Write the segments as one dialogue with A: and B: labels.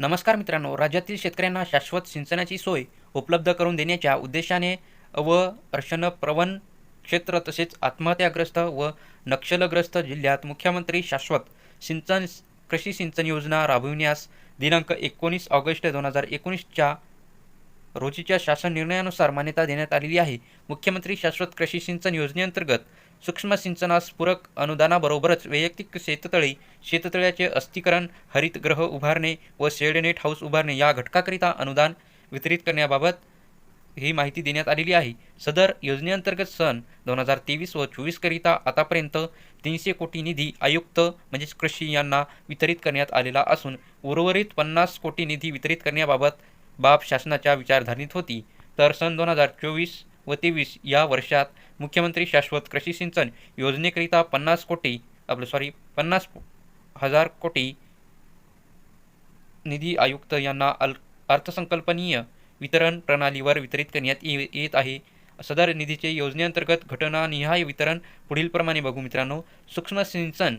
A: नमस्कार मित्रांनो राज्यातील शेतकऱ्यांना शाश्वत सिंचनाची सोय उपलब्ध करून देण्याच्या उद्देशाने व प्रवन क्षेत्र तसेच आत्महत्याग्रस्त व नक्षलग्रस्त जिल्ह्यात मुख्यमंत्री शाश्वत सिंचन कृषी सिंचन योजना राबविण्यास दिनांक एकोणीस ऑगस्ट दोन हजार एकोणीसच्या रोजीच्या शासन निर्णयानुसार मान्यता देण्यात आलेली आहे. मुख्यमंत्री शाश्वत कृषी सिंचन योजनेअंतर्गत सूक्ष्म सिंचनास पूरक अनुदानाबरोबरच वैयक्तिक शेततळी शेततळ्याचे अस्थिकरण हरितगृह उभारणे व शेडनेट हाऊस उभारणे या घटकाकरिता अनुदान वितरित करण्याबाबत ही माहिती देण्यात आलेली आहे. सदर योजनेअंतर्गत सन दोन हजार तेवीस व चोवीसकरिता आतापर्यंत तीनशे कोटी निधी आयुक्त म्हणजेच कृषी यांना वितरित करण्यात आलेला असून उर्वरित पन्नास कोटी निधी वितरित करण्याबाबत बाब शासनाच्या विचारधारणीत होती. तर सन दोन हजार चोवीस व तेवीस या वर्षात मुख्यमंत्री शाश्वत कृषी सिंचन योजनेकरिता पन्नास कोटी आपलं सॉरी पन्नास हजार कोटी निधी आयुक्त यांना अल अर्थसंकल्पनीय वितरण प्रणालीवर वितरित करण्यात ये येत आहे. सदर निधीचे योजनेअंतर्गत घटनानिहाय वितरण पुढीलप्रमाणे बघू मित्रांनो. सूक्ष्म सिंचन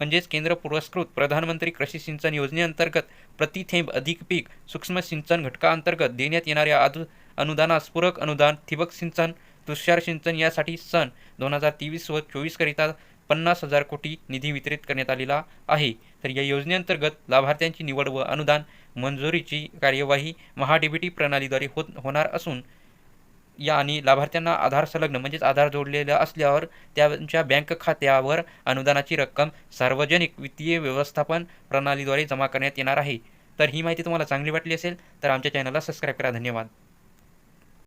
A: म्हणजेच केंद्र पुरस्कृत प्रधानमंत्री कृषी सिंचन योजनेअंतर्गत प्रति थेंब अधिक पीक सूक्ष्म सिंचन घटकाअंतर्गत देण्यात येणाऱ्या अदु अनुदानास पूरक अनुदान ठिबक सिंचन तुषार सिंचन यासाठी सन दोन हजार तेवीस व चोवीसकरिता पन्नास हजार कोटी निधी वितरित करण्यात आलेला आहे. तर या योजनेअंतर्गत लाभार्थ्यांची निवड व अनुदान मंजुरीची कार्यवाही महाडीबीटी प्रणालीद्वारे होत होणार असून या आणि लाभार्थ्यांना आधार संलग्न म्हणजेच आधार जोडलेला असल्यावर त्यांच्या बँक खात्यावर अनुदानाची रक्कम सार्वजनिक वित्तीय व्यवस्थापन प्रणालीद्वारे जमा करण्यात येणार आहे. तर ही माहिती तुम्हाला चांगली वाटली असेल तर आमच्या चॅनलला सबस्क्राईब करा. धन्यवाद.